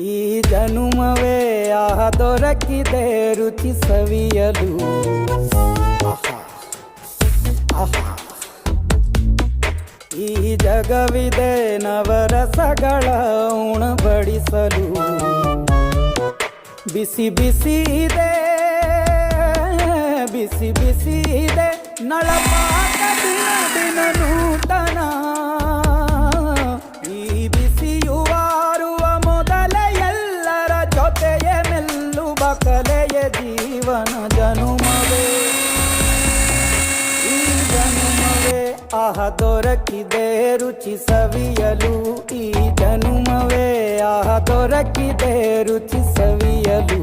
ಈ ಜನುಮವೇ ಆಹ ದೊರಕಿದೆ ರುಚಿ ಸವಿಯಲು. ಈ ಜಗವಿದೆ ನವರಸಗಳ ಉಣಬಡಿಸಲು. ಬಿಸಿ ಬಿಸಿ ಇದೆ, ಬಿಸಿ ಬಿಸಿ ಇದೆ. ನಳಪಾಕ ದಿನ ದಿನ ಮೆಲ್ಲುವ ಕಲೆಯ ಜೀವನ ಜನುಮವೇ ಈ ಜನುಮವೇ ಆಹ ದೊರಕಿದೆ ರುಚಿ ಸವಿಯಲು ಈ ಜನುಮವೇ ಆಹ ದೊರಕಿದೆ ರುಚಿ ಸವಿಯಲು